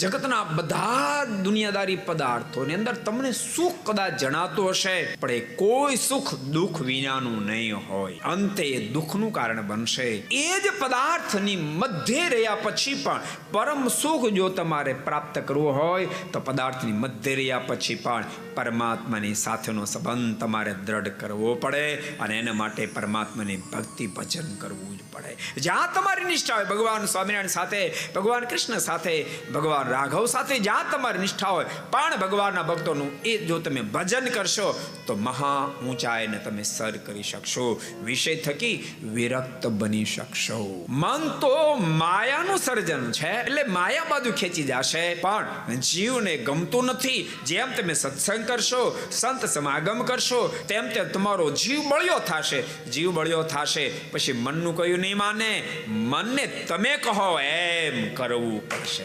જગતના બધા દુનિયાદારી પદાર્થોની અંદર તમને સુખ કદાચ જણાતું હશે, પણ એ કોઈ સુખ દુઃખ વિનાનું નહીં હોય. અંતે એ દુઃખનું કારણ બનશે. એ જ પદાર્થની મધ્ય રહ્યા પછી પણ પરમ સુખ જો તમારે પ્રાપ્ત કરવું હોય, તો પદાર્થની મધ્ય રહ્યા પછી પણ પરમાત્માની સાથેનો સંબંધ તમારે દ્રઢ કરવો પડે અને એના માટે પરમાત્માની ભક્તિ ભજન કરવું જ પડે. જ્યાં તમારી નિષ્ઠા હોય, ભગવાન સ્વામિનારાયણ સાથે, ભગવાન કૃષ્ણ સાથે, ભગવાન રાઘવ સાથે જ્યાં તમારી નિષ્ઠા હોય, પણ ભગવાનના ભક્તોનું એ જો તમે ભજન કરશો, તો મહા ઊંચાઈને તમે સર કરી શકશો, વિષય થકી વિરક્ત બની શકશો. મન તો માયાનું સર્જન છે, એટલે માયા બાજુ ખેંચી જશે, પણ જીવને ગમતું નથી. જેમ તમે સત્સંગ કરશો, સંત સમાગમ કરશો, તેમ તેમ તમારો જીવ બળ્યો થશે, જીવ બળ્યો થશે. પછી મનનું કયું નહીં માને? મનને તમે કહો, એમ કરવું પડશે.